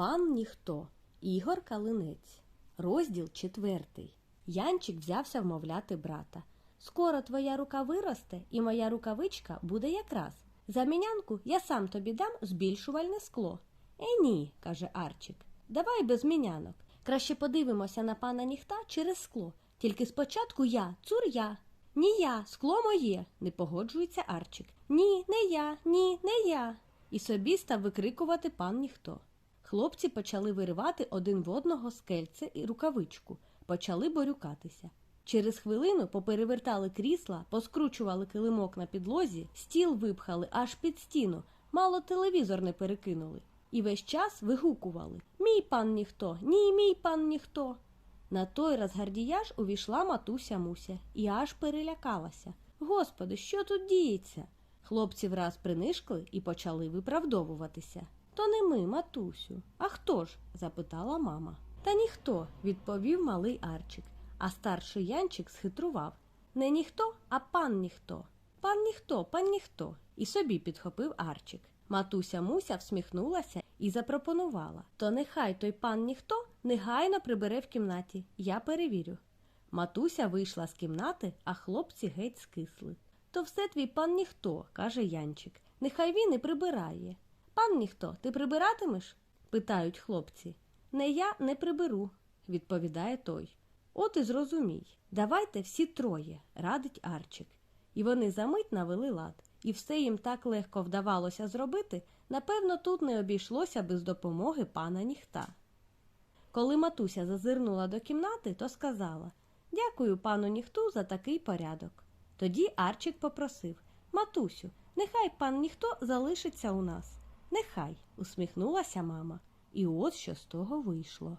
Пан ніхто. Ігор Калинець. Розділ четвертий. Янчик взявся вмовляти брата. Скоро твоя рука виросте, і моя рукавичка буде якраз. За мінянку я сам тобі дам збільшувальне скло. Е, ні, каже Арчик. Давай без мінянок. Краще подивимося на пана ніхта через скло. Тільки спочатку я, цур я. Ні я, скло моє, не погоджується Арчик. Ні, не я, ні, не я. І собі став викрикувати пан ніхто. Хлопці почали виривати один в одного скельце і рукавичку, почали борюкатися. Через хвилину поперевертали крісла, поскручували килимок на підлозі, стіл випхали аж під стіну, мало телевізор не перекинули. І весь час вигукували Мій пан ніхто, ні, мій пан ніхто. На той раз гардіяж увійшла матуся Муся і аж перелякалася. Господи, що тут діється? Хлопці враз принишкли і почали виправдовуватися. То не ми, матусю. А хто ж? запитала мама. Та ніхто, відповів малий Арчик, а старший Янчик схитрував. Не ніхто, а пан ніхто. Пан ніхто, пан ніхто. І собі підхопив Арчик. Матуся Муся всміхнулася і запропонувала То нехай той пан ніхто негайно прибере в кімнаті. Я перевірю. Матуся вийшла з кімнати, а хлопці геть скисли. То все твій пан ніхто, каже Янчик. Нехай він і прибирає. Пан ніхто, ти прибиратимеш? питають хлопці. Не я не приберу, відповідає той. От і зрозумій. Давайте всі троє, радить Арчик. І вони за мить навели лад. І все їм так легко вдавалося зробити, напевно, тут не обійшлося без допомоги пана ніхта. Коли матуся зазирнула до кімнати, то сказала Дякую пану ніхту за такий порядок. Тоді Арчик попросив Матусю, нехай пан ніхто залишиться у нас. Нехай, усміхнулася мама. І от що з того вийшло.